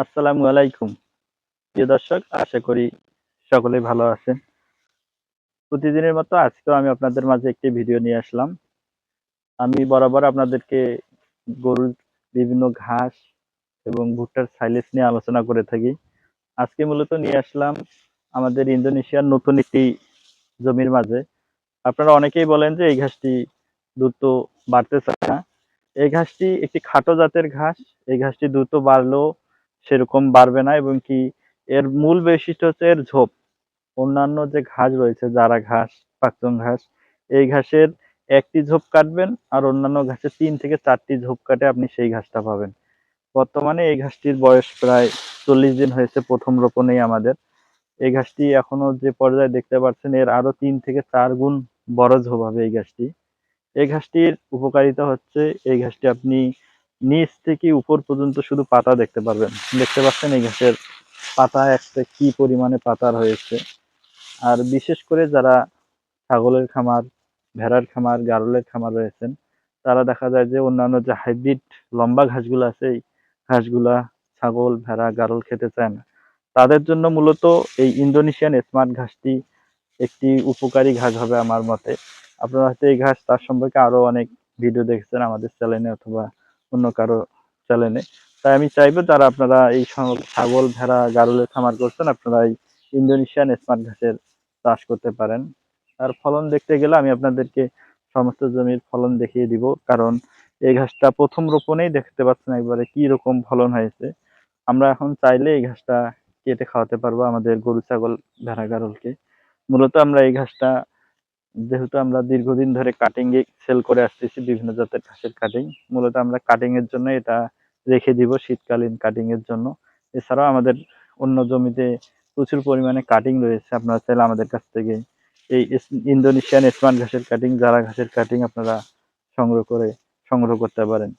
আসসালামু আলাইকুম। প্রিয় দর্শক, আশা করি সকলেই ভালো আছেন। প্রতিদিনের মতো আজকেও আমি আপনাদের মাঝে একটি ভিডিও নিয়ে আসলাম। আমি বরাবর আপনাদেরকে গরুর বিভিন্ন ঘাস এবং ভুট্টার সাইলেস নিয়ে আলোচনা করে থাকি। আজকে মূলত নিয়ে আসলাম আমাদের ইন্দোনেশিয়ার নতুন একটি জমির মাঝে। আপনারা অনেকেই বলেন যে এই ঘাসটি দ্রুত বাড়তে চায় না। এই ঘাসটি একটি খাটো জাতের ঘাস। এই ঘাসটি দ্রুত বাড়লেও সেরকম বাড়বে না এবং কি এর মূল বৈশিষ্ট্য হচ্ছে এর ঝোপ। অন্যান্য যে ঘাস রয়েছে যারা ঘাস পাকচং ঘাস, এই ঘাসের একটি ঝোপ কাটবেন আর অন্যান্য ঘাসের তিন থেকে চারটি ঝোপ কাটে আপনি সেই ঘাসটা পাবেন। বর্তমানে এই ঘাসটির বয়স প্রায় চল্লিশ দিন হয়েছে প্রথম রোপণেই আমাদের। এই ঘাসটি এখনও যে পর্যায়ে দেখতে পাচ্ছেন, এর আরও তিন থেকে চার গুণ বড় ঝোপ হবে এই ঘাসটি। এই ঘাসটির উপকারিতা হচ্ছে, এই ঘাসটি আপনি নিচ থেকে উপর পর্যন্ত শুধু পাতা দেখতে পারবেন। দেখতে পাচ্ছেন এই ঘাসের পাতা একটা কি পরিমাণে পাতার হয়েছে। আর বিশেষ করে যারা ছাগলের খামার, ভেড়ার খামার, গারলের খামার রয়েছেন, তারা দেখা যায় যে অন্যান্য যে হাইব্রিড লম্বা ঘাসগুলো আছে, এই ঘাসগুলা ছাগল, ভেড়া, গারল খেতে চায় না। তাদের জন্য মূলত এই ইন্দোনেশিয়ান স্মার্ট ঘাসটি একটি উপকারী ঘাস হবে আমার মতে। আপনারা হয়তো এই ঘাস তার সম্পর্কে আরও অনেক ভিডিও দেখেছেন আমাদের চ্যানেলে অথবা অন্য কারও চ্যানেলে তাই আমি চাইব যারা আপনারা এই ছাগল, ভেড়া গারুলের খামার করছেন, আপনারা এই ইন্দোনেশিয়ান স্মার্ট ঘাসের চাষ করতে পারেন। আর ফলন দেখতে গেলে আমি আপনাদেরকে সমস্ত জমির ফলন দেখিয়ে দিব, কারণ এই ঘাসটা প্রথম রোপণেই দেখতে পাচ্ছেন একবারে কি রকম ফলন হয়েছে। আমরা এখন চাইলে এই ঘাসটা কেটে খাওয়াতে পারব আমাদের গরু, ছাগল, ভেড়া, গারলকে। মূলত আমরা এই ঘাসটা যেহেতু আমরা দীর্ঘদিন ধরে কাটিং এ সেল করে আসতেছি, বিভিন্ন জাতের ঘাসের কাটিং মূলত আমরা কাটিং এর জন্য এটা রেখে দিব শীতকালীন কাটিং এর জন্য। এছাড়াও আমাদের অন্য জমিতে প্রচুর পরিমাণে কাটিং রয়েছে, আপনারা চাইলে আমাদের কাছ থেকে এই ইন্দোনেশিয়ান স্মার্ট ঘাসের কাটিং জারা ঘাসের কাটিং আপনারা সংগ্রহ করে, সংগ্রহ করতে পারেন।